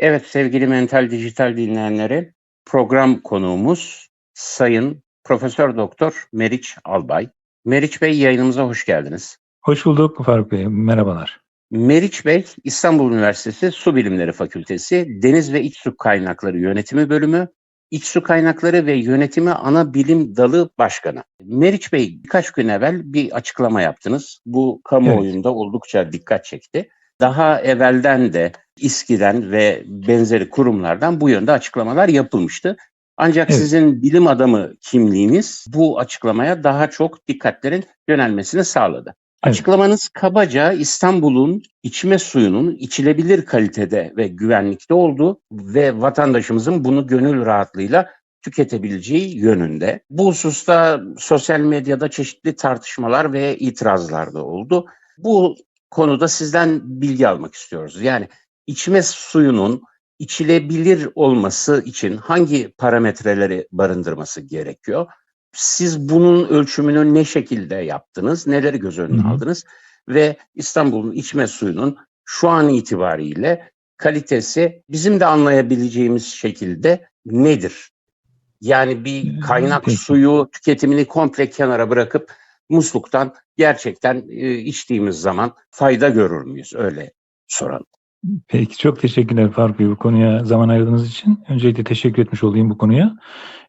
Evet sevgili Mental Dijital dinleyenleri, program konuğumuz Sayın Profesör Doktor Meriç Albay. Meriç Bey yayınımıza hoş geldiniz. Hoş bulduk Faruk Bey. Merhabalar. Meriç Bey, İstanbul Üniversitesi Su Bilimleri Fakültesi Deniz ve İç Su Kaynakları Yönetimi Bölümü, İç Su Kaynakları ve Yönetimi Ana Bilim Dalı Başkanı. Meriç Bey birkaç gün evvel bir açıklama yaptınız. Bu kamuoyunda evet. oldukça dikkat çekti. Daha evvelden de İSKİ'den ve benzeri kurumlardan bu yönde açıklamalar yapılmıştı. Ancak evet. sizin bilim adamı kimliğiniz bu açıklamaya daha çok dikkatlerin yönelmesini sağladı. Evet. Açıklamanız kabaca İstanbul'un içme suyunun içilebilir kalitede ve güvenlikte olduğu ve vatandaşımızın bunu gönül rahatlığıyla tüketebileceği yönünde. Bu hususta sosyal medyada çeşitli tartışmalar ve itirazlar da oldu. Bu konuda sizden bilgi almak istiyoruz. Yani içme suyunun içilebilir olması için hangi parametreleri barındırması gerekiyor? Siz bunun ölçümünü ne şekilde yaptınız? Neleri göz önüne aldınız? Ve İstanbul'un içme suyunun şu an itibariyle kalitesi bizim de anlayabileceğimiz şekilde nedir? Yani bir kaynak Peki. suyu tüketimini komple kenara bırakıp musluktan gerçekten e, içtiğimiz zaman fayda görür müyüz? Öyle soralım. Peki çok teşekkürler Faruk Bey bu konuya zaman ayırdığınız için. Öncelikle teşekkür etmiş olayım bu konuya.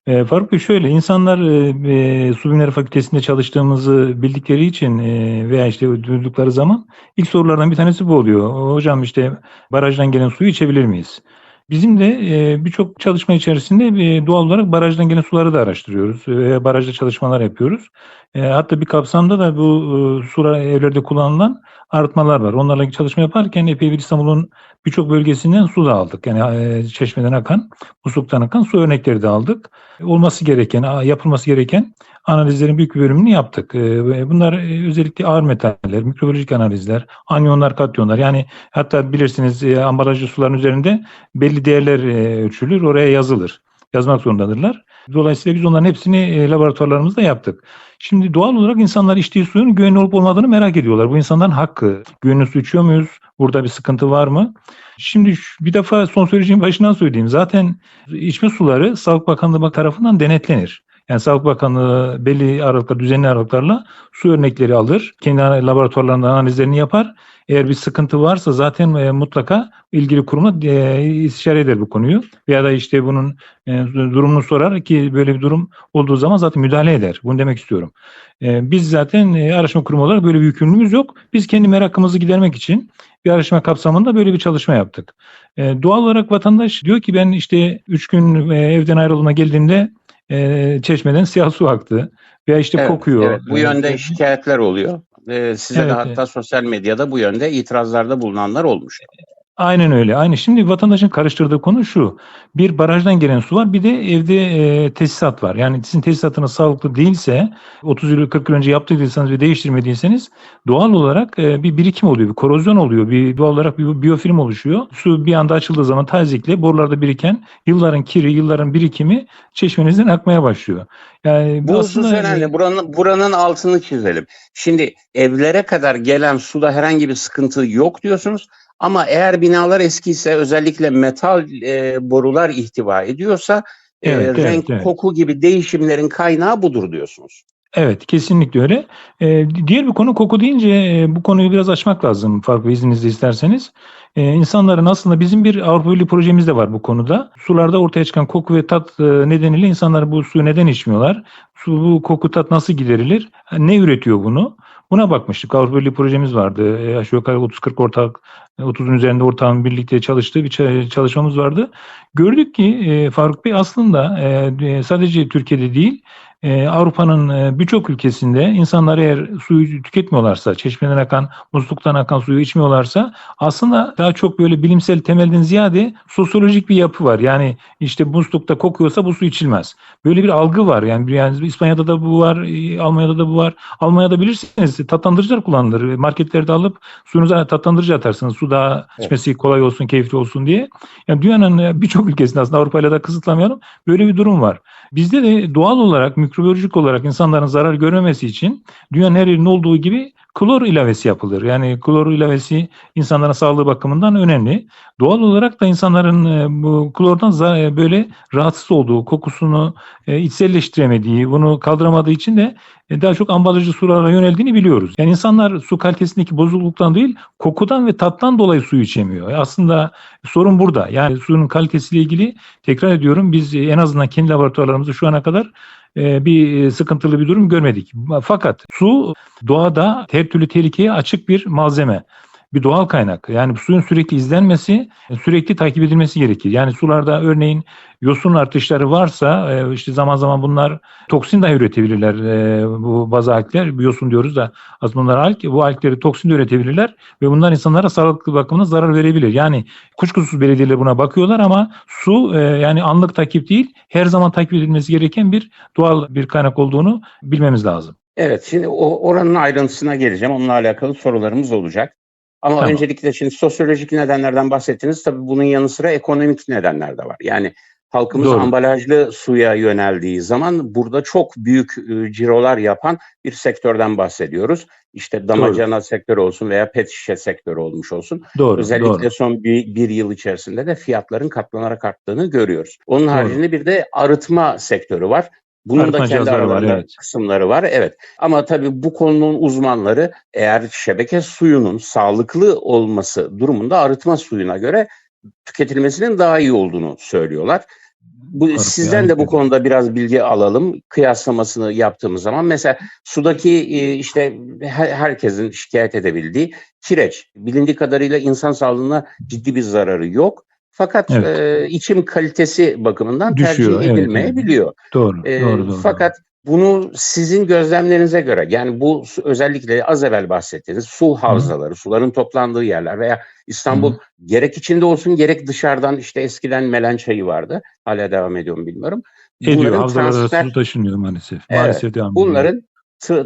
E, Faruk Bey şöyle insanlar e, e, Su Bilimleri Fakültesi'nde çalıştığımızı bildikleri için e, veya işte duydukları zaman ilk sorulardan bir tanesi bu oluyor. Hocam işte barajdan gelen suyu içebilir miyiz? Bizim de e, birçok çalışma içerisinde e, doğal olarak barajdan gelen suları da araştırıyoruz. E, barajda çalışmalar yapıyoruz. E, hatta bir kapsamda da bu e, sular evlerde kullanılan arıtmalar var. Onlarla çalışma yaparken epey bir İstanbul'un birçok bölgesinden su da aldık. Yani e, çeşmeden akan, musluktan akan su örnekleri de aldık. Olması gereken, yapılması gereken analizlerin büyük bir bölümünü yaptık. E, bunlar e, özellikle ağır metaller, mikrobiyolojik analizler, anyonlar, katyonlar. Yani hatta bilirsiniz e, ambalajlı suların üzerinde belli değerler e, ölçülür, oraya yazılır. Yazmak zorundadırlar. Dolayısıyla biz onların hepsini e, laboratuvarlarımızda yaptık. Şimdi doğal olarak insanlar içtiği suyun güvenli olup olmadığını merak ediyorlar. Bu insanların hakkı. Güvenli su içiyor muyuz? Burada bir sıkıntı var mı? Şimdi bir defa son söyleyeceğim başından söyleyeyim. Zaten içme suları Sağlık Bakanlığı tarafından denetlenir. Yani Sağlık Bakanlığı belli aralıklar, düzenli aralıklarla su örnekleri alır. Kendi laboratuvarlarında analizlerini yapar. Eğer bir sıkıntı varsa zaten e, mutlaka ilgili kuruma e, istişare eder bu konuyu. Veya da işte bunun e, durumunu sorar ki böyle bir durum olduğu zaman zaten müdahale eder. Bunu demek istiyorum. E, biz zaten araştırma kurumu olarak böyle bir yükümlülüğümüz yok. Biz kendi merakımızı gidermek için bir araştırma kapsamında böyle bir çalışma yaptık. Doğal olarak vatandaş diyor ki ben işte 3 gün evden ayrılma geldiğimde e, çeşmeden siyah su aktı veya işte evet, kokuyor. Evet, bu yönde şikayetler oluyor. Ee, size evet, de hatta evet. sosyal medyada bu yönde itirazlarda bulunanlar olmuş. Aynen öyle. Aynı. Şimdi vatandaşın karıştırdığı konu şu. Bir barajdan gelen su var bir de evde e, tesisat var. Yani sizin tesisatınız sağlıklı değilse 30 yıl 40 yıl önce yaptırdıysanız ve değiştirmediyseniz doğal olarak e, bir birikim oluyor. Bir korozyon oluyor. Bir doğal olarak bir biyofilm oluşuyor. Su bir anda açıldığı zaman tazikle borularda biriken yılların kiri, yılların birikimi çeşmenizden akmaya başlıyor. Yani bu aslında husus önemli. Buranın, buranın altını çizelim. Şimdi evlere kadar gelen suda herhangi bir sıkıntı yok diyorsunuz. Ama eğer binalar eskiyse özellikle metal e, borular ihtiva ediyorsa evet, e, renk, evet. koku gibi değişimlerin kaynağı budur diyorsunuz. Evet kesinlikle öyle. Ee, diğer bir konu koku deyince e, bu konuyu biraz açmak lazım farklı izninizle isterseniz. Ee, insanların aslında bizim bir Avrupa Birliği projemiz de var bu konuda. Sularda ortaya çıkan koku ve tat e, nedeniyle insanlar bu suyu neden içmiyorlar? Su, bu koku tat nasıl giderilir? Ne üretiyor bunu? Buna bakmıştık. Avrupa Birliği projemiz vardı. E, aşağı yukarı 30-40 ortak, 30'un üzerinde ortağın birlikte çalıştığı bir çalışmamız vardı. Gördük ki e, Faruk Bey aslında e, sadece Türkiye'de değil, ee, Avrupa'nın e, birçok ülkesinde insanlar eğer suyu tüketmiyorlarsa, çeşmeden akan, musluktan akan suyu içmiyorlarsa aslında daha çok böyle bilimsel temelden ziyade sosyolojik bir yapı var. Yani işte muslukta kokuyorsa bu su içilmez. Böyle bir algı var. Yani, yani İspanya'da da bu var, e, Almanya'da da bu var. Almanya'da bilirsiniz tatlandırıcılar kullanılır. Marketlerde alıp suyunuza tatlandırıcı atarsınız. Su daha Evet. içmesi kolay olsun, keyifli olsun diye. Yani dünyanın e, birçok ülkesinde aslında Avrupa'yla da kısıtlamayalım. Böyle bir durum var. Bizde de doğal olarak, mikrobiyolojik olarak insanların zarar görmemesi için dünyanın her yerinde olduğu gibi klor ilavesi yapılır. Yani klor ilavesi insanların sağlığı bakımından önemli. Doğal olarak da insanların e, bu klordan e, böyle rahatsız olduğu, kokusunu e, içselleştiremediği, bunu kaldıramadığı için de daha çok ambalajlı sulara yöneldiğini biliyoruz. Yani insanlar su kalitesindeki bozukluktan değil, kokudan ve tattan dolayı suyu içemiyor. Aslında sorun burada. Yani suyun kalitesiyle ilgili tekrar ediyorum biz en azından kendi laboratuvarlarımızda şu ana kadar e, bir e, sıkıntılı bir durum görmedik. Fakat su doğada her türlü tehlikeye açık bir malzeme. Bir doğal kaynak. Yani suyun sürekli izlenmesi, sürekli takip edilmesi gerekir. Yani sularda örneğin yosun artışları varsa e, işte zaman zaman bunlar toksin dahi üretebilirler. E, Bu bazı algler, yosun diyoruz da aslında bunlar alg. Bu algleri toksin de üretebilirler ve bunlar insanlara sağlıklı bakımına zarar verebilir. Yani kuşkusuz belediyeler buna bakıyorlar ama su e, yani anlık takip değil, her zaman takip edilmesi gereken bir doğal bir kaynak olduğunu bilmemiz lazım. Evet, şimdi o oranın ayrıntısına geleceğim. Onunla alakalı sorularımız olacak. Ama Tamam. öncelikle şimdi sosyolojik nedenlerden bahsettiniz. Tabii bunun yanı sıra ekonomik nedenler de var. Yani halkımız Doğru. ambalajlı suya yöneldiği zaman burada çok büyük e, cirolar yapan bir sektörden bahsediyoruz. İşte damacana sektörü olsun veya pet şişe sektörü olmuş olsun. Doğru, Özellikle doğru. son bir, bir yıl içerisinde de fiyatların katlanarak arttığını görüyoruz. Onun Doğru. haricinde bir de arıtma sektörü var. Bunun Arıtma da kendi var, evet. kısımları var. Evet. Ama tabii bu konunun uzmanları eğer şebeke suyunun sağlıklı olması durumunda arıtma suyuna göre tüketilmesinin daha iyi olduğunu söylüyorlar. Bu Arıtma, sizden de bu konuda biraz bilgi alalım. Kıyaslamasını yaptığımız zaman mesela sudaki e, işte her- herkesin şikayet edebildiği kireç. Bilindiği kadarıyla insan sağlığına ciddi bir zararı yok. Fakat Evet. e, içim kalitesi bakımından Düşüyor, tercih evet, edilmeyebiliyor. Doğru, Ee, doğru, doğru. fakat bunu sizin gözlemlerinize göre yani bu özellikle az evvel bahsettiğiniz su havzaları, suların toplandığı yerler veya İstanbul Hı. gerek içinde olsun gerek dışarıdan işte eskiden melen çayı vardı. Hala devam ediyor mu bilmiyorum. Ediyor, Bunların havzalar arası transfer- su taşınıyor maalesef. Evet, Maalesef devam. Bunların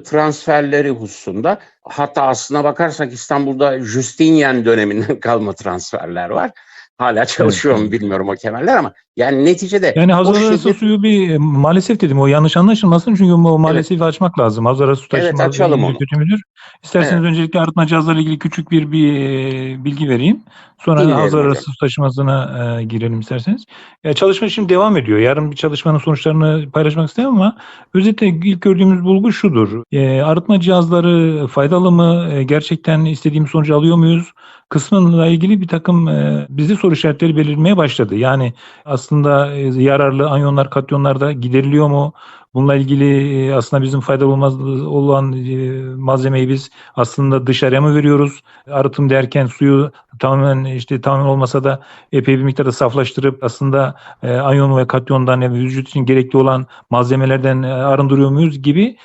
transferleri hususunda hatta aslına bakarsak İstanbul'da Justinian döneminden kalma transferler var. Hala çalışıyor mu bilmiyorum o kemerler ama yani neticede Yani o havzalar arası şehir- suyu bir e, maalesef dedim o yanlış anlaşılmasın çünkü o maalesef açmak lazım. Havzalar arası su Evet, taşınmaz açalım iyi onu. kötü müdür? İsterseniz öncelikle arıtma cihazlarıyla ilgili küçük bir, bir e, bilgi vereyim. Sonra havzalar hocam. arası su taşımasına e, girelim isterseniz. E, çalışma şimdi devam ediyor. Yarın bir çalışmanın sonuçlarını paylaşmak istemem ama özetle ilk gördüğümüz bulgu şudur. E, arıtma cihazları faydalı mı? E, gerçekten istediğimiz sonucu alıyor muyuz? Kısmıyla ilgili bir takım e, bizde soru işaretleri belirmeye başladı. Yani aslında e, yararlı anyonlar, katyonlar da gideriliyor mu? Bununla ilgili e, aslında bizim faydalı olmaz olan e, malzemeyi biz aslında dışarıya mı veriyoruz? Arıtım derken suyu tamamen işte tamamen olmasa da epey bir miktarda saflaştırıp aslında anyon ve katyondan yani vücut için gerekli olan malzemelerden arındırıyor muyuz gibi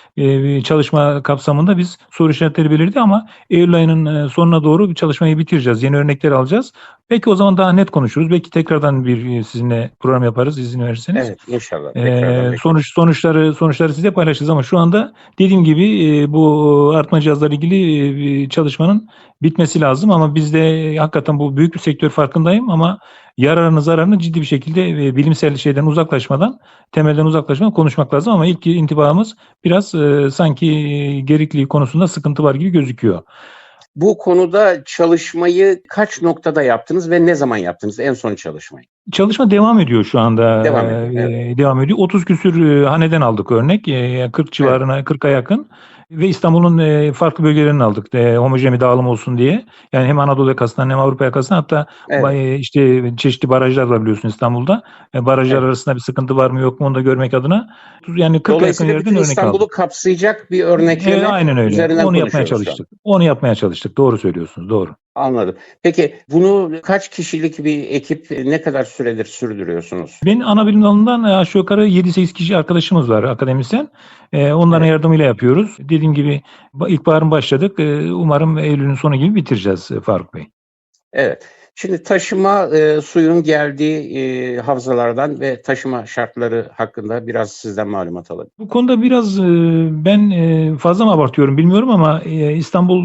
çalışma kapsamında biz soru işaretleri belirdi ama e, sonuna doğru bir çalışmayı bitireceğiz. Yeni örnekler alacağız. Belki o zaman daha net konuşuruz. Belki tekrardan bir e, sizinle program yaparız izin verirseniz. Evet inşallah. Ee, sonuç sonuçları sonuçları size paylaşacağız ama şu anda dediğim gibi e, bu artma cihazlarla ilgili e, bir çalışmanın bitmesi lazım ama biz de hakikaten bu büyük bir sektör farkındayım ama yararını zararını ciddi bir şekilde e, bilimsel şeyden uzaklaşmadan temelden uzaklaşmadan konuşmak lazım ama ilk intibamız biraz e, sanki e, gerikliği konusunda sıkıntı var gibi gözüküyor. Bu konuda çalışmayı kaç noktada yaptınız ve ne zaman yaptınız en son çalışmayı? Çalışma devam ediyor şu anda. Devam ediyor, Ee, Devam ediyor. 30 küsür e, haneden aldık örnek. E, 40 civarına, 40'a yakın. Ve İstanbul'un e, farklı bölgelerini aldık. E, homojen bir dağılım olsun diye. Yani hem Anadolu yakasından hem Avrupa yakasından hatta Evet. e, işte çeşitli barajlar var biliyorsun İstanbul'da. E, barajlar Evet. arasında bir sıkıntı var mı yok mu onu da görmek adına. Yani 40'a yakın yerden örnek aldık. İstanbul'u kapsayacak bir örnekleme E, aynen öyle. üzerinden Onu yapmaya çalıştık. Onu yapmaya çalıştık. Doğru söylüyorsunuz. Doğru. Anladım. Peki bunu kaç kişilik bir ekip ne kadar süredir sürdürüyorsunuz? Benim ana bilim dalından e, aşağı yukarı 7-8 kişi arkadaşımız var akademisyen. E, onların Evet. yardımıyla yapıyoruz. Dediğim gibi ba- ilkbaharın başladık. E, umarım Eylül'ün sonu gibi bitireceğiz Faruk Bey. Evet. Şimdi taşıma e, suyun geldiği e, havzalardan ve taşıma şartları hakkında biraz sizden malumat alalım. Bu konuda biraz e, ben e, fazla mı abartıyorum bilmiyorum ama e, İstanbul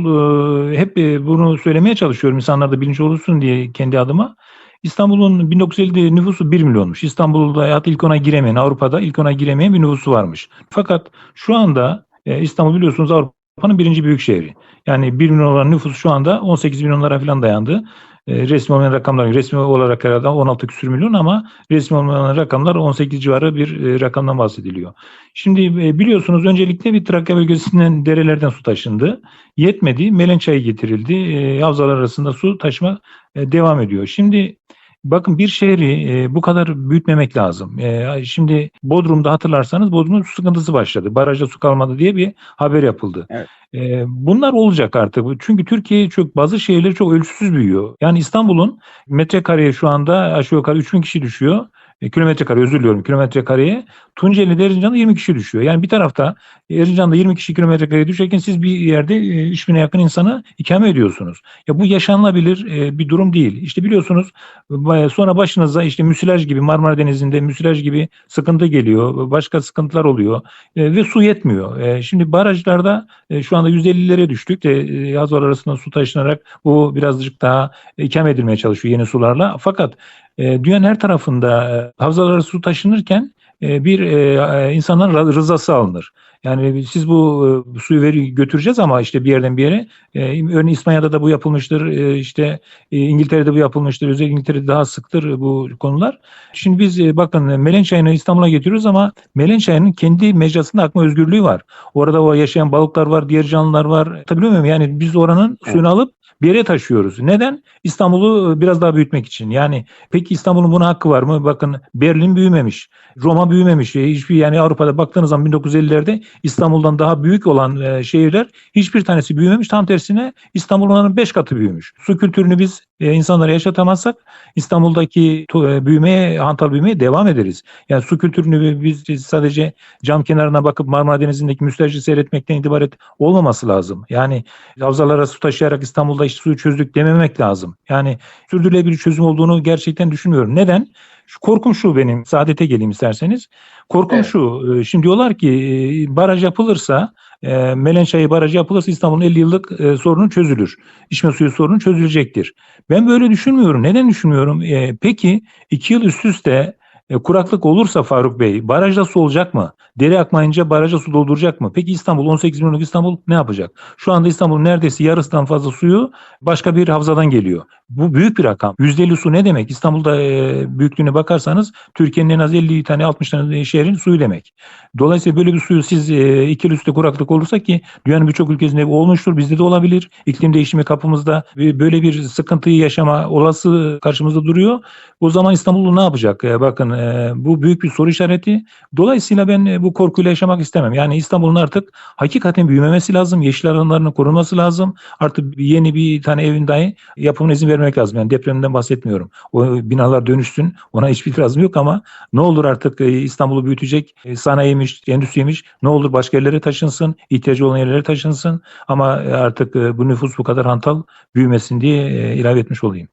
e, hep e, bunu söylemeye çalışıyorum insanlar da bilinç olursun diye kendi adıma. İstanbul'un 1950'de nüfusu 1 milyonmuş. İstanbul'da hayat ilk ona giremeyen, Avrupa'da ilk ona giremeyen bir nüfusu varmış. Fakat şu anda e, İstanbul biliyorsunuz Avrupa'nın birinci büyük şehri. Yani 1 milyon olan nüfus şu anda 18 milyonlara falan dayandı. E, resmi olmayan rakamlar, resmi olarak herhalde 16 küsür milyon ama resmi olmayan rakamlar 18 civarı bir e, rakamdan bahsediliyor. Şimdi e, biliyorsunuz öncelikle bir Trakya bölgesinden derelerden su taşındı. Yetmedi. Melençayı getirildi. E, havzalar arasında su taşıma devam ediyor. Şimdi bakın bir şehri e, bu kadar büyütmemek lazım. E, şimdi Bodrum'da hatırlarsanız Bodrum'un su sıkıntısı başladı. Barajda su kalmadı diye bir haber yapıldı. Evet. E, bunlar olacak artık. Çünkü Türkiye çok bazı şehirleri çok ölçüsüz büyüyor. Yani İstanbul'un metrekareye şu anda aşağı yukarı 3000 kişi düşüyor. E, kilometre kare özür diliyorum kilometre kareye Tunceli'de Erzincan'da 20 kişi düşüyor. Yani bir tarafta Erzincan'da 20 kişi kilometre kareye düşerken siz bir yerde e, 3000'e yakın insanı ikame ediyorsunuz. Ya bu yaşanılabilir e, bir durum değil. İşte biliyorsunuz sonra başınıza işte müsilaj gibi Marmara Denizi'nde müsilaj gibi sıkıntı geliyor. Başka sıkıntılar oluyor E, ve su yetmiyor. E, şimdi barajlarda e, şu anda 150'lere düştük de e, yazlar arasında su taşınarak bu birazcık daha ikame edilmeye çalışıyor yeni sularla. Fakat e, dünyanın her tarafında e, havzalara su taşınırken e, bir e, insanların ra- rızası alınır. Yani siz bu suyu veri götüreceğiz ama işte bir yerden bir yere. Örneğin İspanya'da da bu yapılmıştır. İşte İngiltere'de bu yapılmıştır. Özellikle İngiltere'de daha sıktır bu konular. Şimdi biz bakın Melençay'ını İstanbul'a getiriyoruz ama Melençay'ın kendi mecrasında akma özgürlüğü var. Orada o yaşayan balıklar var, diğer canlılar var. Tabii muyum? Yani biz oranın suyunu alıp bir yere taşıyoruz. Neden? İstanbul'u biraz daha büyütmek için. Yani peki İstanbul'un buna hakkı var mı? Bakın Berlin büyümemiş. Roma büyümemiş. E, Hiçbir yani Avrupa'da baktığınız zaman 1950'lerde İstanbul'dan daha büyük olan e, şehirler hiçbir tanesi büyümemiş. Tam tersine İstanbul onların 5 katı büyümüş. Su kültürünü biz e, insanlara yaşatamazsak İstanbul'daki e, büyümeye, hantal büyümeye devam ederiz. Yani su kültürünü biz sadece cam kenarına bakıp Marmara Denizi'ndeki müsilajı seyretmekten ibaret olmaması lazım. Yani havzalara su taşıyarak İstanbul'da işte suyu çözdük dememek lazım. Yani sürdürülebilir çözüm olduğunu gerçekten düşünmüyorum. Neden? Şu korkum şu benim. Saadete geleyim isterseniz. Korkum Evet. şu. e, Şimdi diyorlar ki e, baraj yapılırsa e, Melençayı barajı yapılırsa İstanbul'un 50 yıllık sorunu çözülür. İçme suyu sorunu çözülecektir. Ben böyle düşünmüyorum. Neden düşünmüyorum? Peki iki yıl üst üste e, kuraklık olursa Faruk Bey barajda su olacak mı? Dere akmayınca baraja su dolduracak mı? Peki İstanbul 18 milyonluk İstanbul ne yapacak? Şu anda İstanbul neredeyse yarısından fazla suyu başka bir havzadan geliyor. Bu büyük bir rakam. %50 su ne demek? İstanbul'da e, büyüklüğüne bakarsanız Türkiye'nin en az 50 tane 60 tane şehrin suyu demek. Dolayısıyla böyle bir suyu siz e, iki yıl üstte kuraklık olursa ki dünyanın birçok ülkesinde olmuştur. Bizde de olabilir. İklim değişimi kapımızda böyle bir sıkıntıyı yaşama olası karşımızda duruyor. O zaman İstanbul ne yapacak? E, bakın e, bu büyük bir soru işareti. Dolayısıyla ben e, bu korkuyla yaşamak istemem. Yani İstanbul'un artık hakikaten büyümemesi lazım. Yeşil alanlarının korunması lazım. Artık yeni bir tane evin dahi yapımına izin vermek lazım. Yani depremden bahsetmiyorum. O binalar dönüşsün. Ona hiçbir itirazım yok ama ne olur artık e, İstanbul'u büyütecek sanayiymiş, endüstriymiş. Ne olur başka yerlere taşınsın. ihtiyacı olan yerlere taşınsın. Ama artık bu nüfus bu kadar hantal büyümesin diye e, ilave etmiş olayım.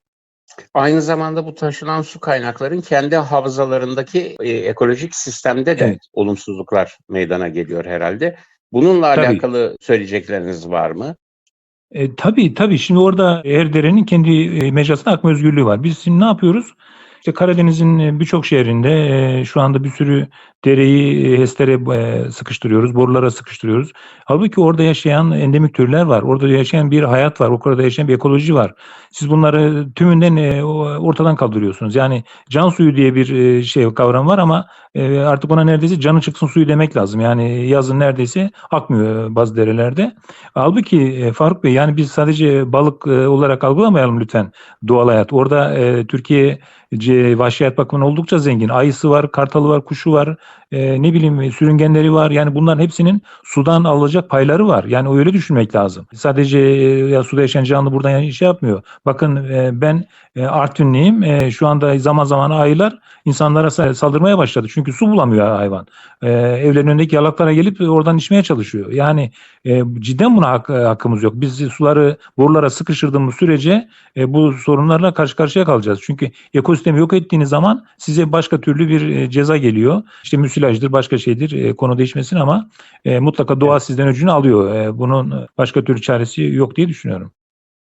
Aynı zamanda bu taşınan su kaynakların kendi havzalarındaki e, ekolojik sistemde de Evet. olumsuzluklar meydana geliyor herhalde. Bununla Tabii. alakalı söyleyecekleriniz var mı? E, tabii tabii şimdi orada her derenin kendi e, mecrasında akma özgürlüğü var. Biz şimdi ne yapıyoruz? İşte Karadeniz'in e, birçok şehrinde e, şu anda bir sürü dereyi e, HES'lere sıkıştırıyoruz, borulara sıkıştırıyoruz. Halbuki orada yaşayan endemik türler var. Orada yaşayan bir hayat var. Orada yaşayan bir ekoloji var. Siz bunları tümünden ortadan kaldırıyorsunuz. Yani can suyu diye bir şey kavram var ama e, artık ona neredeyse canı çıksın suyu demek lazım. Yani yazın neredeyse akmıyor e, bazı derelerde. Halbuki e, Faruk Bey yani biz sadece balık e, olarak algılamayalım lütfen doğal hayat. Orada e, Türkiye ce- vahşi hayat bakımından oldukça zengin. Ayısı var, kartalı var, kuşu var, e, ne bileyim sürüngenleri var. Yani bunların hepsinin sudan alacak payları var. Yani öyle düşünmek lazım. Sadece e, ya suda yaşayan canlı buradan yani şey yapmıyor. Bakın e, ben e, Artvinliyim. E, şu anda zaman zaman ayılar insanlara sa- saldırmaya başladı. Çünkü su bulamıyor hayvan. E, evlerin önündeki yalaklara gelip oradan içmeye çalışıyor. Yani e, cidden buna hak- hakkımız yok. Biz suları borulara sıkıştırdığımız sürece e, bu sorunlarla karşı karşıya kalacağız. Çünkü ekosistemi yok ettiğiniz zaman size başka türlü bir e, ceza geliyor. İşte müsilajdır, başka şeydir e, konu değişmesin ama e, mutlaka doğa sizden öcünü alıyor. E, bunun başka türlü çaresi yok diye düşünüyorum.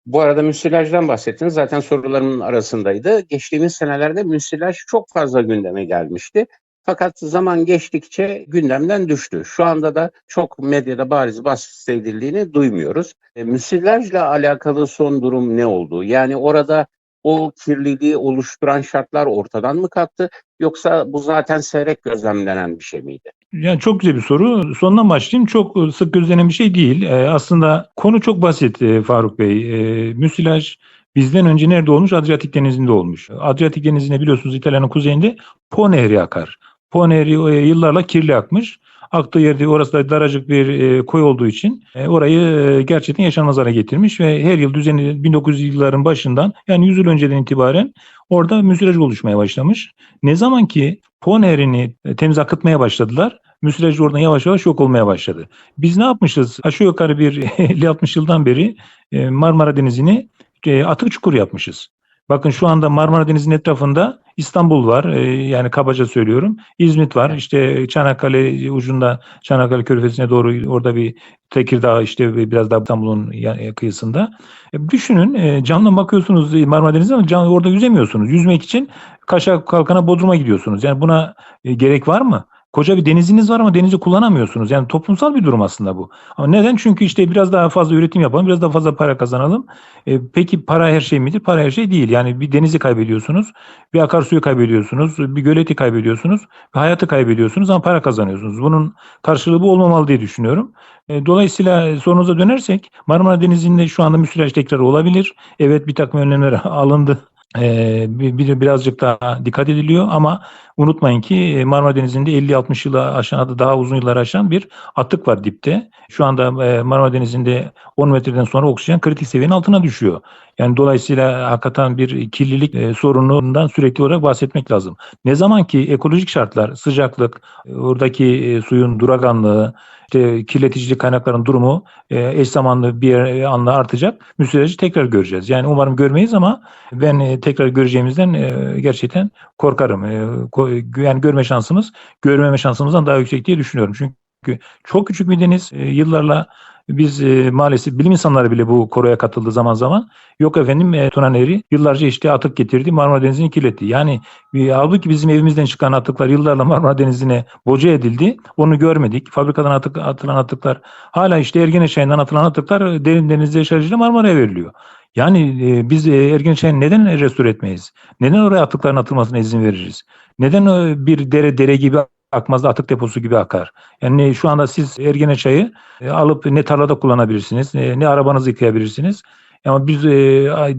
Bu arada müsilajdan bahsettiniz. Zaten sorularımın arasındaydı. Geçtiğimiz senelerde müsilaj çok fazla gündeme gelmişti. Fakat zaman geçtikçe gündemden düştü. Şu anda da çok medyada bariz bahsedildiğini duymuyoruz. E, müsilajla alakalı son durum ne oldu? Yani orada o kirliliği oluşturan şartlar ortadan mı kalktı? Yoksa bu zaten seyrek gözlemlenen bir şey miydi? Yani çok güzel bir soru. Sondan başlayayım. Çok sık gözlenen bir şey değil. E, aslında konu çok basit e, Faruk Bey. E, müsilaj bizden önce nerede olmuş? Adriyatik Denizi'nde olmuş. Adriyatik Denizi'ne biliyorsunuz İtalya'nın kuzeyinde Po Nehri akar. Po Nehri e, yıllarla kirli akmış. Aktığı yerde orası da daracık bir e, koy olduğu için e, orayı e, gerçekten yaşanmaz hale getirmiş ve her yıl düzenli 1900 yılların başından yani 100 yıl önceden itibaren orada müsilaj oluşmaya başlamış. Ne zaman ki Po Nehri'ni e, temiz akıtmaya başladılar müsilaj oradan yavaş yavaş yok olmaya başladı. Biz ne yapmışız? Aşağı yukarı bir 50-60 yıldan beri e, Marmara Denizi'ni e, atık çukur yapmışız. Bakın şu anda Marmara Denizi'nin etrafında İstanbul var. e, Yani kabaca söylüyorum. İzmit var. İşte Çanakkale ucunda Çanakkale Körfezi'ne doğru orada bir Tekirdağ işte biraz daha İstanbul'un ya- kıyısında. E, Düşünün e, camdan bakıyorsunuz Marmara Denizi'ne ama cam, orada yüzemiyorsunuz. Yüzmek için Kaşa Kalkan'a Bodrum'a gidiyorsunuz. Yani buna e, gerek var mı? Koca bir deniziniz var ama denizi kullanamıyorsunuz. Yani toplumsal bir durum aslında bu. Ama neden? Çünkü işte biraz daha fazla üretim yapalım, biraz daha fazla para kazanalım. E, peki para her şey midir? Para her şey değil. Yani bir denizi kaybediyorsunuz, bir akarsuyu kaybediyorsunuz, bir göleti kaybediyorsunuz, bir hayatı kaybediyorsunuz ama para kazanıyorsunuz. Bunun karşılığı bu olmamalı diye düşünüyorum. E, dolayısıyla sorunuza dönersek Marmara Denizi'nde şu anda müsilaj tekrar olabilir. Evet bir takım önlemler alındı. Ee, bir, bir- birazcık daha dikkat ediliyor ama unutmayın ki e, Marmara Denizi'nde 50-60 yıla aşan daha uzun yıllar aşan bir atık var dipte. Şu anda e, Marmara Denizi'nde 10 metreden sonra oksijen kritik seviyenin altına düşüyor. Yani dolayısıyla hakikaten bir kirlilik e, sorunundan sürekli olarak bahsetmek lazım. Ne zaman ki ekolojik şartlar, sıcaklık, e, oradaki e, suyun duraganlığı, işte kirleticilik kaynakların durumu e, eş zamanlı bir e, anla artacak. Müsilajı tekrar göreceğiz. Yani umarım görmeyiz ama ben e, tekrar göreceğimizden e, gerçekten korkarım. E, ko- yani görme şansımız görmeme şansımızdan daha yüksek diye düşünüyorum. Çünkü çok küçük bir deniz e, yıllarla biz e, maalesef bilim insanları bile bu koroya katıldı zaman zaman. Yok efendim e, Tuna Nehri yıllarca işte atık getirdi Marmara Denizi'ni kirletti. Yani e, halbuki bizim evimizden çıkan atıklar yıllarla Marmara Denizi'ne boca edildi. Onu görmedik. Fabrikadan atık, atılan atıklar hala işte Ergeneçay'ından atılan atıklar e, derin denizde yaşarıyla Marmara'ya veriliyor. Yani e, biz e, Ergeneçay'ı neden restore etmeyiz? Neden oraya atıkların atılmasına izin veririz? Neden e, bir dere dere gibi akmaz da atık deposu gibi akar? Yani şu anda siz Ergeneçay'ı e, alıp ne tarlada kullanabilirsiniz, e, ne arabanızı yıkayabilirsiniz. Ama biz e,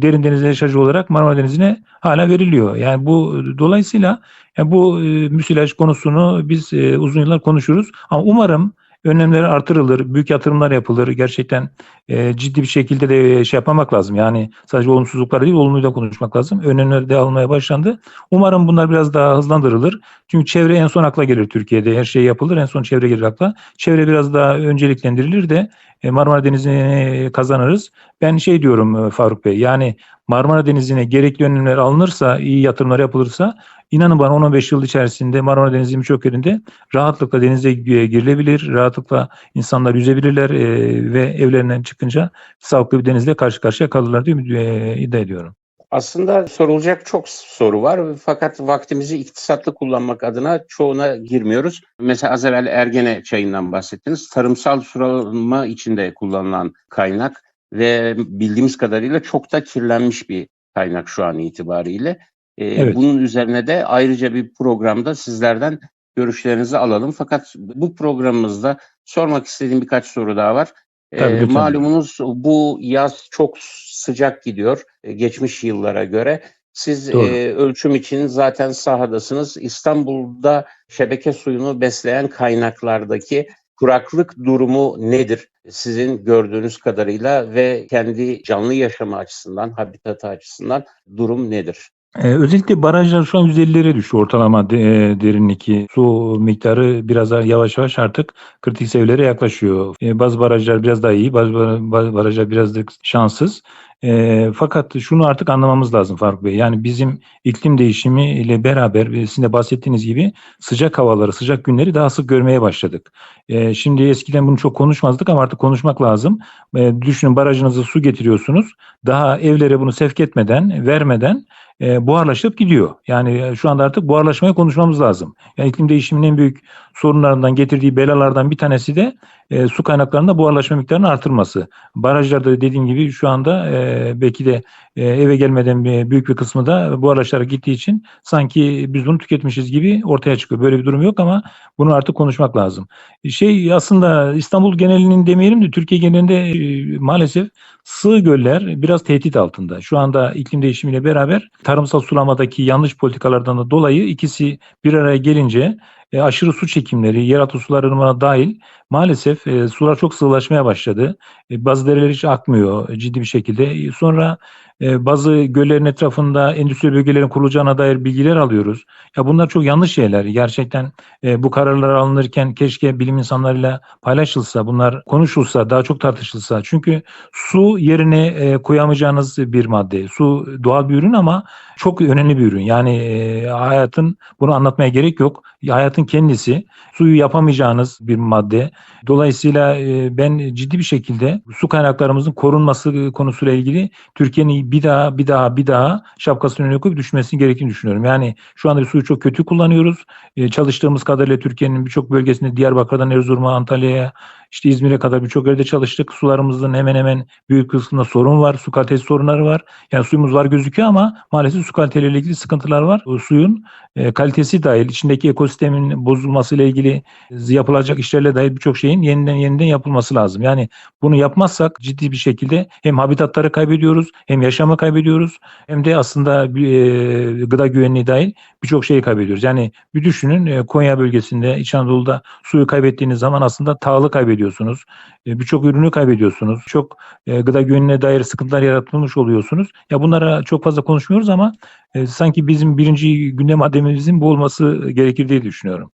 derin deniz yaşacı olarak Marmara Denizi'ne hala veriliyor. Yani bu dolayısıyla yani bu müsilaj konusunu biz uzun yıllar konuşuruz. Ama umarım önlemler artırılır, büyük yatırımlar yapılır. Gerçekten e, ciddi bir şekilde de şey yapmamak lazım. Yani sadece olumsuzlukları değil, olumluyu da konuşmak lazım. Önlemler de alınmaya başlandı. Umarım bunlar biraz daha hızlandırılır. Çünkü çevre en son akla gelir Türkiye'de. Her şey yapılır, en son çevre gelir akla. Çevre biraz daha önceliklendirilir de e, Marmara Denizi'ni kazanırız. Ben şey diyorum e, Faruk Bey, yani Marmara Denizi'ne gerekli önlemler alınırsa, iyi yatırımlar yapılırsa inanın bana 10-15 yıl içerisinde Marmara Denizi'nin birçok yerinde rahatlıkla denize girilebilir, rahatlıkla insanlar yüzebilirler e, ve evlerinden çıkınca sağlıklı bir denizle karşı karşıya kalırlar diye e, iddia ediyorum. Aslında sorulacak çok soru var fakat vaktimizi iktisatlı kullanmak adına çoğuna girmiyoruz. Mesela az evvel Ergene çayından bahsettiniz. Tarımsal sulama içinde kullanılan kaynak ve bildiğimiz kadarıyla çok da kirlenmiş bir kaynak şu an itibariyle. Ee, Evet. Bunun üzerine de ayrıca bir programda sizlerden görüşlerinizi alalım. Fakat bu programımızda sormak istediğim birkaç soru daha var. Ee, Tabii, lütfen. malumunuz bu yaz çok sıcak gidiyor e, geçmiş yıllara göre. Siz Doğru. e, ölçüm için zaten sahadasınız. İstanbul'da şebeke suyunu besleyen kaynaklardaki kuraklık durumu nedir? Sizin gördüğünüz kadarıyla ve kendi canlı yaşamı açısından, habitatı açısından durum nedir? Ee, özellikle barajlar şu an 150'lere düştü ortalama de, e, derinlik. Su miktarı biraz daha yavaş yavaş artık kritik seviyelere yaklaşıyor. E, bazı barajlar biraz daha iyi, bazı, bar- bazı barajlar biraz da şanssız. E, fakat şunu artık anlamamız lazım Faruk Bey. Yani bizim iklim değişimi ile beraber e, sizin de bahsettiğiniz gibi sıcak havaları, sıcak günleri daha sık görmeye başladık. E, şimdi eskiden bunu çok konuşmazdık ama artık konuşmak lazım. E, düşünün barajınıza su getiriyorsunuz. Daha evlere bunu sevk etmeden, vermeden e, buharlaşıp gidiyor. Yani e, şu anda artık buharlaşmayı konuşmamız lazım. Yani iklim değişiminin en büyük sorunlarından getirdiği belalardan bir tanesi de e, su kaynaklarında buharlaşma miktarının artırması. Barajlarda dediğim gibi şu anda e, belki de e, eve gelmeden bir, büyük bir kısmı da buharlaşarak gittiği için sanki biz bunu tüketmişiz gibi ortaya çıkıyor. Böyle bir durum yok ama bunu artık konuşmak lazım. Şey aslında İstanbul genelinin demeyelim de Türkiye genelinde e, maalesef sığ göller biraz tehdit altında. Şu anda iklim değişimiyle beraber tarımsal sulamadaki yanlış politikalardan da dolayı ikisi bir araya gelince e, aşırı su çekimleri, yeraltı suları ırmağına dahil maalesef e, sular çok sığlaşmaya başladı. E, bazı dereler hiç akmıyor ciddi bir şekilde. E, sonra e, bazı göllerin etrafında endüstri bölgelerin kurulacağına dair bilgiler alıyoruz. Ya bunlar çok yanlış şeyler. Gerçekten e, bu kararlar alınırken keşke bilim insanlarıyla paylaşılsa, bunlar konuşulsa, daha çok tartışılsa. Çünkü su yerine e, koyamayacağınız bir madde. Su doğal bir ürün ama çok önemli bir ürün. Yani e, hayatın bunu anlatmaya gerek yok. Hayatın kendisi suyu yapamayacağınız bir madde. Dolayısıyla ben ciddi bir şekilde su kaynaklarımızın korunması konusuyla ilgili Türkiye'nin bir daha bir daha bir daha şapkasını önüne koyup düşmesi gerektiğini düşünüyorum. Yani şu anda suyu çok kötü kullanıyoruz. E, çalıştığımız kadarıyla Türkiye'nin birçok bölgesinde Diyarbakır'dan Erzurum'a, Antalya'ya, işte İzmir'e kadar birçok yerde çalıştık. Sularımızın hemen hemen büyük kısmında sorun var. Su kalitesi sorunları var. Yani suyumuz var gözüküyor ama maalesef su kaliteleriyle ilgili sıkıntılar var. O suyun e, kalitesi dahil, içindeki ekosistemin bozulmasıyla ilgili yapılacak işlerle dair birçok şeyin yeniden yeniden yapılması lazım. Yani bunu yapmazsak ciddi bir şekilde hem habitatları kaybediyoruz, hem yaşamı kaybediyoruz, hem de aslında e, gıda güvenliği dahil birçok şeyi kaybediyoruz. Yani bir düşünün e, Konya bölgesinde, İç Anadolu'da suyu kaybettiğiniz zaman aslında tahılı kaybediyorsunuz. E, birçok ürünü kaybediyorsunuz. Çok e, gıda güvenliğine dair sıkıntılar yaratılmış oluyorsunuz. Ya bunlara çok fazla konuşmuyoruz ama e, sanki bizim birinci gündem maddemizin bu olması gerekir diye düşünüyorum.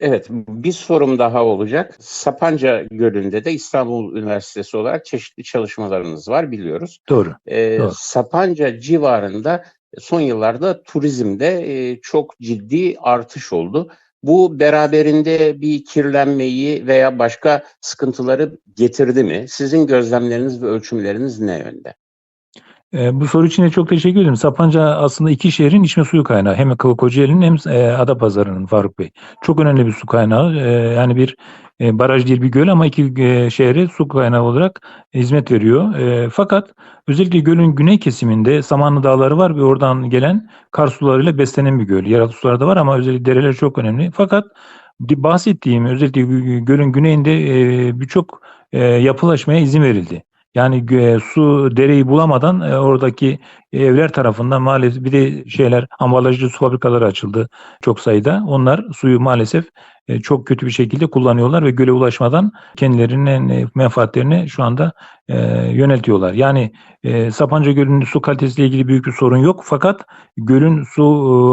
Evet, bir sorum daha olacak. Sapanca Gölü'nde de İstanbul Üniversitesi olarak çeşitli çalışmalarınız var biliyoruz. Doğru. Ee, Doğru. Sapanca civarında son yıllarda turizmde e, çok ciddi artış oldu. Bu beraberinde bir kirlenmeyi veya başka sıkıntıları getirdi mi? Sizin gözlemleriniz ve ölçümleriniz ne yönde? E, bu soru için de çok teşekkür ederim. Sapanca aslında iki şehrin içme suyu kaynağı. Hem Kocaeli'nin hem e, Adapazarı'nın Faruk Bey. Çok önemli bir su kaynağı. E, yani bir e, baraj değil bir göl ama iki e, şehre su kaynağı olarak hizmet veriyor. E, fakat özellikle gölün güney kesiminde Samanlı Dağları var ve oradan gelen kar sularıyla beslenen bir göl. Yeraltı suları da var ama özellikle dereler çok önemli. Fakat bahsettiğim özellikle gölün güneyinde e, birçok e, yapılaşmaya izin verildi. Yani e, su dereyi bulamadan e, oradaki evler tarafından maalesef bir de şeyler ambalajlı su fabrikaları açıldı çok sayıda. Onlar suyu maalesef e, çok kötü bir şekilde kullanıyorlar ve göle ulaşmadan kendilerinin e, menfaatlerini şu anda e, yöneltiyorlar. Yani e, Sapanca Gölü'nün su kalitesiyle ilgili büyük bir sorun yok fakat gölün su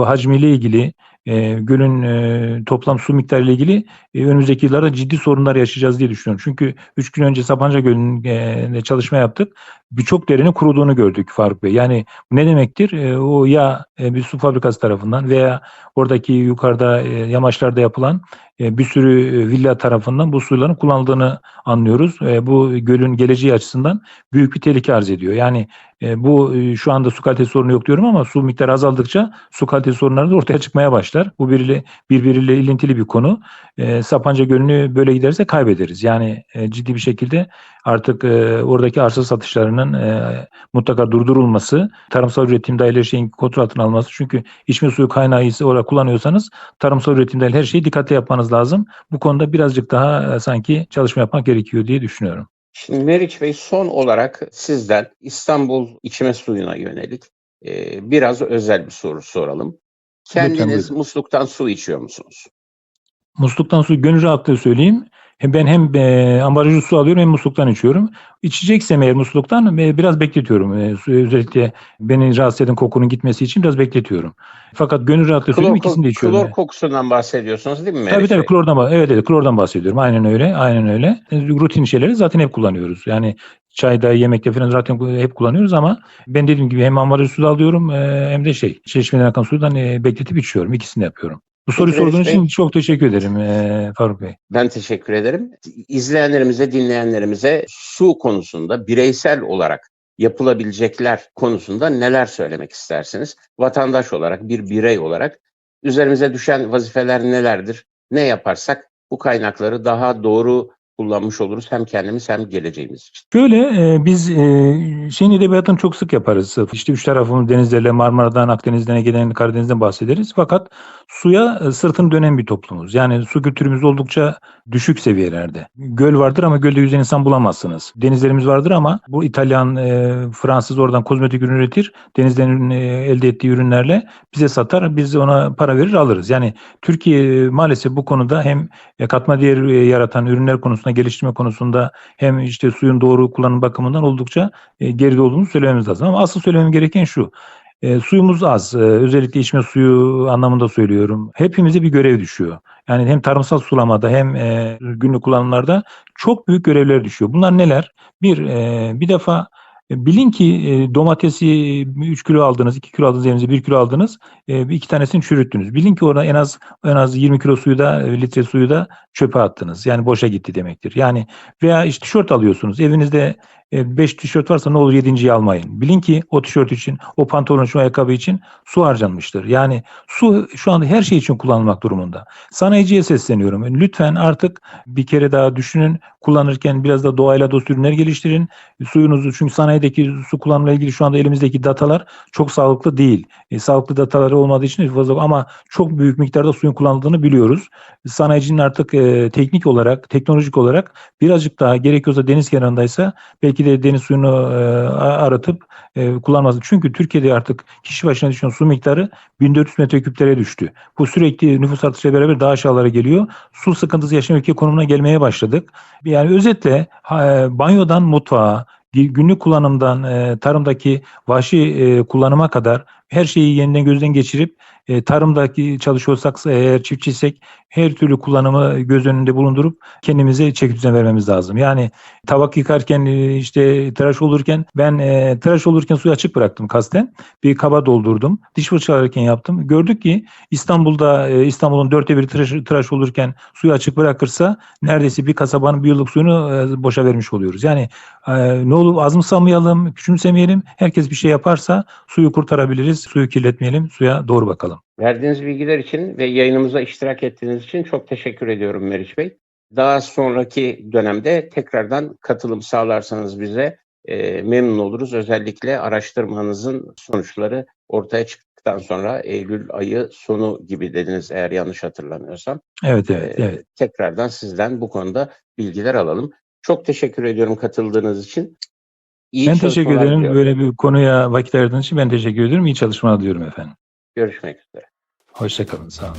e, hacmiyle ilgili e, gölün e, toplam su miktarı ile ilgili e, önümüzdeki yıllarda ciddi sorunlar yaşayacağız diye düşünüyorum. Çünkü 3 gün önce Sapanca Gölü'nde çalışma yaptık. Birçok derenin kuruduğunu gördük Faruk Bey. Yani ne demektir? E, o ya e, bir su fabrikası tarafından veya oradaki yukarıda e, yamaçlarda yapılan bir sürü e, villa tarafından bu suyların kullanıldığını anlıyoruz. E, bu gölün geleceği açısından büyük bir tehlike arz ediyor. Yani e, bu e, şu anda su kalitesi sorunu yok diyorum ama su miktarı azaldıkça su kalitesi sorunları da ortaya çıkmaya başlar. Bu biriyle, birbiriyle ilintili bir konu. E, Sapanca Gölü'nü böyle giderse kaybederiz. Yani e, ciddi bir şekilde artık e, oradaki arsa satışlarının e, mutlaka durdurulması, tarımsal üretim dahil her şeyin kontrol altına alınması. Çünkü içme suyu kaynağı ise olarak kullanıyorsanız tarımsal üretim dahil her şeyi dikkatli yapmanız lazım. Bu konuda birazcık daha e, sanki çalışma yapmak gerekiyor diye düşünüyorum. Şimdi Meriç Bey son olarak sizden İstanbul içme suyuna yönelik e, biraz özel bir soru soralım. Kendiniz musluktan su içiyor musunuz? Musluktan su gönül rahatlığı söyleyeyim. Hem Ben hem e, ambalajlı su alıyorum hem musluktan içiyorum. İçeceksem eğer musluktan e, biraz bekletiyorum. E, özellikle beni rahatsız eden kokunun gitmesi için biraz bekletiyorum. Fakat gönül rahatlığı söyleyeyim ikisini de içiyorum. klor kokusundan bahsediyorsunuz değil mi Tabii tabii Bey? klordan evet evet klordan bahsediyorum. Aynen öyle. Aynen öyle. E, Rutin şeyleri zaten hep kullanıyoruz. Yani çayda, yemekte falan zaten hep kullanıyoruz ama ben dediğim gibi hem ambalajlı su alıyorum e, hem de şey çeşmeden akan sudan e, bekletip içiyorum. İkisini yapıyorum. Bu soruyu Bey. için çok teşekkür ederim e, Faruk Bey. Ben teşekkür ederim. İzleyenlerimize, dinleyenlerimize su konusunda bireysel olarak yapılabilecekler konusunda neler söylemek istersiniz? Vatandaş olarak, bir birey olarak üzerimize düşen vazifeler nelerdir? Ne yaparsak bu kaynakları daha doğru kullanmış oluruz hem kendimiz hem geleceğimiz için. Şöyle e, biz e, şeyin edebiyatını çok sık yaparız. İşte üç tarafımız denizlerle Marmara'dan Akdeniz'den Ege'den Karadeniz'den bahsederiz. Fakat suya e, sırtını dönen bir toplumuz. Yani su kültürümüz oldukça düşük seviyelerde. Göl vardır ama gölde yüzen insan bulamazsınız. Denizlerimiz vardır ama bu İtalyan, e, Fransız oradan kozmetik ürün üretir. Denizden e, elde ettiği ürünlerle bize satar. Biz ona para verir alırız. Yani Türkiye e, maalesef bu konuda hem katma değer e, yaratan ürünler konusunda, geliştirme konusunda hem işte suyun doğru kullanım bakımından oldukça e, geride olduğumuzu söylememiz lazım. Ama asıl söylemem gereken şu. E, suyumuz az. E, özellikle içme suyu anlamında söylüyorum. Hepimize bir görev düşüyor. Yani hem tarımsal sulamada hem e, günlük kullanımlarda çok büyük görevler düşüyor. Bunlar neler? Bir, e, bir defa bilin ki e, domatesi 3 kilo aldınız, 2 kilo aldınız yerinize 1 kilo aldınız. E, iki tanesini çürüttünüz. Bilin ki orada en az en az 20 kilo suyu da e, litre suyu da çöpe attınız. Yani boşa gitti demektir. Yani veya işte tişört alıyorsunuz. Evinizde 5 tişört varsa ne olur 7.yi almayın. Bilin ki o tişört için, o pantolon için, o ayakkabı için su harcanmıştır. Yani su şu anda her şey için kullanılmak durumunda. Sanayiciye sesleniyorum. Lütfen artık bir kere daha düşünün. Kullanırken biraz da doğayla dost ürünler geliştirin. Suyunuzu çünkü sanayideki su kullanımıyla ilgili şu anda elimizdeki datalar çok sağlıklı değil. E, sağlıklı dataları olmadığı için fazla ama çok büyük miktarda suyun kullanıldığını biliyoruz. Sanayicinin artık e, teknik olarak, teknolojik olarak birazcık daha gerekiyorsa deniz kenarındaysa belki de deniz suyunu e, aratıp e. Çünkü Türkiye'de artık kişi başına düşen su miktarı 1400 metreküplere düştü. Bu sürekli nüfus artışıyla beraber daha aşağılara geliyor. Su sıkıntısı yaşayan ülke konumuna gelmeye başladık. Yani özetle e, banyodan mutfağa, günlük kullanımdan e, tarımdaki vahşi kullanıma kadar her şeyi yeniden gözden geçirip e, tarımdaki çalışıyorsak eğer çiftçiysek her türlü kullanımı göz önünde bulundurup kendimize çeki düzen vermemiz lazım. Yani tabak yıkarken e, işte tıraş olurken ben e, tıraş olurken suyu açık bıraktım kasten. Bir kaba doldurdum. Diş fırçalarken yaptım. Gördük ki İstanbul'da e, İstanbul'un dörtte biri tıraş, tıraş olurken suyu açık bırakırsa neredeyse bir kasabanın bir yıllık suyunu e, boşa vermiş oluyoruz. Yani e, ne olur azımsamayalım, küçümsemeyelim. Herkes bir şey yaparsa suyu kurtarabiliriz. Suyu kirletmeyelim. Suya doğru bakalım. Verdiğiniz bilgiler için ve yayınımıza iştirak ettiğiniz için çok teşekkür ediyorum Meriç Bey. Daha sonraki dönemde tekrardan katılım sağlarsanız bize e, memnun oluruz. Özellikle araştırmanızın sonuçları ortaya çıktıktan sonra Eylül ayı sonu gibi dediniz eğer yanlış hatırlamıyorsam. Evet, evet, E, evet. Tekrardan sizden bu konuda bilgiler alalım. Çok teşekkür ediyorum katıldığınız için. İyi ben teşekkür ederim. diliyorum. Böyle bir konuya vakit ayırdığınız için ben teşekkür ediyorum. İyi çalışmalar diliyorum efendim. Görüşmek üzere. Hoşçakalın. Sağ olun.